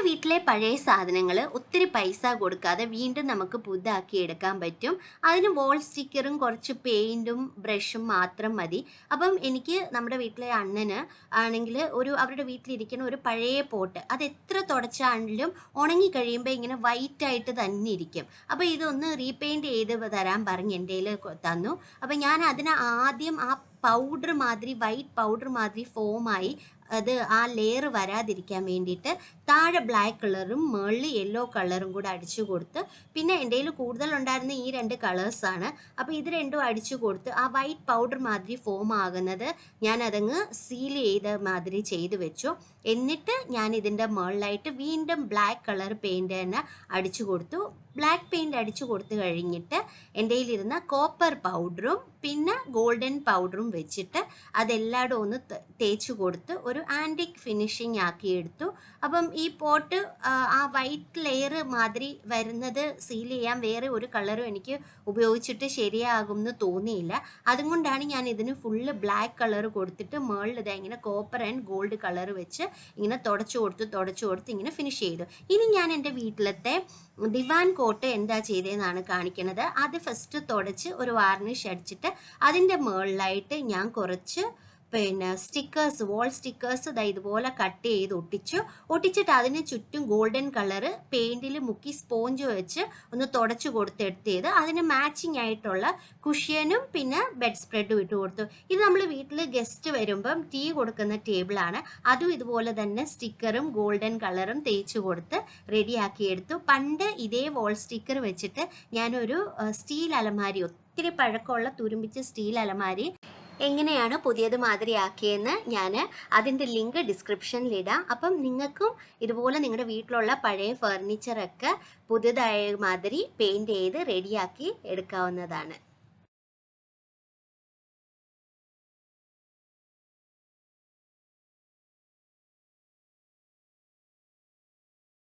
നമ്മുടെ വീട്ടിലെ പഴയ സാധനങ്ങൾ ഒത്തിരി പൈസ കൊടുക്കാതെ വീണ്ടും നമുക്ക് പുതുതാക്കി എടുക്കാൻ പറ്റും. അതിന് വോൾ സ്റ്റിക്കറും കുറച്ച് പെയിന്റും ബ്രഷും മാത്രം മതി. അപ്പം എനിക്ക് നമ്മുടെ വീട്ടിലെ അണ്ണന് ആണെങ്കിൽ ഒരു അവരുടെ വീട്ടിലിരിക്കുന്ന ഒരു പഴയ പോട്ട് അത് എത്ര തുടച്ചാണെങ്കിലും ഉണങ്ങി കഴിയുമ്പോൾ ഇങ്ങനെ വൈറ്റ് ആയിട്ട് തന്നെ ഇരിക്കും. അപ്പോൾ ഇതൊന്ന് റീപെയിന്റ് ചെയ്ത് തരാൻ പറഞ്ഞ് എന്റെ തന്നു. അപ്പോൾ ഞാൻ അതിന് ആദ്യം ആ പൗഡർ മാതിരി വൈറ്റ് പൗഡർ മാതിരി ഫോമായി അത് ആ ലെയർ വരാതിരിക്കാൻ വേണ്ടിയിട്ട് താഴെ ബ്ലാക്ക് കളറും മുകളിൽ യെല്ലോ കളറും കൂടെ അടിച്ചു കൊടുത്ത് പിന്നെ എന്റെ കയ്യിൽ കൂടുതൽ ഉണ്ടായിരുന്ന ഈ രണ്ട് കളേഴ്സാണ് അപ്പോൾ ഇത് രണ്ടും അടിച്ചു കൊടുത്ത് ആ വൈറ്റ് പൗഡർ മാതിരി ഫോം ആകുന്നത് ഞാൻ അതങ്ങ് സീൽ ചെയ്ത മാതിരി ചെയ്തു വെച്ചു. എന്നിട്ട് ഞാൻ ഇതിന്റെ മുകളിലായിട്ട് വീണ്ടും ബ്ലാക്ക് കളർ പെയിന്റ് തന്നെ അടിച്ചു കൊടുത്തു. ബ്ലാക്ക് പെയിന്റ് അടിച്ചു കൊടുത്തു കഴിഞ്ഞിട്ട് എന്റെ കയ്യിലിരുന്ന കോപ്പർ പൗഡറും പിന്നെ ഗോൾഡൻ പൗഡറും വെച്ചിട്ട് അതെല്ലായിടും ഒന്ന് തേച്ച് കൊടുത്ത് ഒരു ആന്റിക് ഫിനിഷിങ് ആക്കി എടുത്തു അപ്പം ഈ പോട്ട് ആ, വൈറ്റ് ലെയർ മാതിരി വരുന്നത് സീൽ ചെയ്യാൻ വേറെ ഒരു കളറും എനിക്ക് ഉപയോഗിച്ചിട്ട് ശരിയാകും എന്ന് തോന്നിയില്ല. അതുകൊണ്ടാണ് ഞാൻ ഇതിന് ഫുള്ള് ബ്ലാക്ക് കളർ കൊടുത്തിട്ട് മേളിൽ ഇങ്ങനെ കോപ്പർ ആൻഡ് ഗോൾഡ് കളർ വെച്ച് ഇങ്ങനെ തുടച്ചു കൊടുത്ത് തുടച്ചു കൊടുത്ത് ഇങ്ങനെ ഫിനിഷ് ചെയ്തു. ഇനി ഞാൻ എന്റെ വീട്ടിലത്തെ ദിവാൻ കോട്ട് എന്താ ചെയ്തതെന്നാണ് കാണിക്കുന്നത് അത് ഫസ്റ്റ് തുടച്ച് ഒരു വാർണിഷ് അടിച്ചിട്ട് അതിന്റെ മേളിലായിട്ട് ഞാൻ കുറച്ച് പിന്നെ സ്റ്റിക്കേഴ്സ് വോൾ സ്റ്റിക്കേഴ്സ് ദാ ഇതുപോലെ കട്ട് ചെയ്ത് ഒട്ടിച്ചു. ഒട്ടിച്ചിട്ട് അതിന് ചുറ്റും ഗോൾഡൻ കളറ് പെയിന്റിൽ മുക്കി സ്പോഞ്ച് വെച്ച് ഒന്ന് തുടച്ചു കൊടുത്തെടുത്തത് അതിന് മാച്ചിങ് ആയിട്ടുള്ള കുഷ്യനും പിന്നെ ബെഡ് സ്പ്രെഡും ഇട്ട് കൊടുത്തു. ഇത് നമ്മൾ വീട്ടിൽ ഗസ്റ്റ് വരുമ്പം ടീ കൊടുക്കുന്ന ടേബിളാണ് അതും ഇതുപോലെ തന്നെ സ്റ്റിക്കറും ഗോൾഡൻ കളറും തേച്ച് കൊടുത്ത് റെഡിയാക്കി എടുത്തു. പണ്ട് ഇതേ വോൾ സ്റ്റിക്കർ വെച്ചിട്ട് ഞാനൊരു സ്റ്റീൽ അലമാരി ഒത്തിരി പഴക്കമുള്ള തുരുമ്പിച്ച സ്റ്റീൽ അലമാരി എങ്ങനെയാണ് പുതിയത് മാതിരിയാക്കിയെന്ന് ഞാൻ അതിന്റെ ലിങ്ക് ഡിസ്ക്രിപ്ഷനിൽ ഇടാം അപ്പം നിങ്ങൾക്കും ഇതുപോലെ നിങ്ങളുടെ വീട്ടിലുള്ള പഴയ ഫർണിച്ചറൊക്കെ പുതിയതായ മാതിരി പെയിന്റ് ചെയ്ത് റെഡിയാക്കി എടുക്കാവുന്നതാണ്.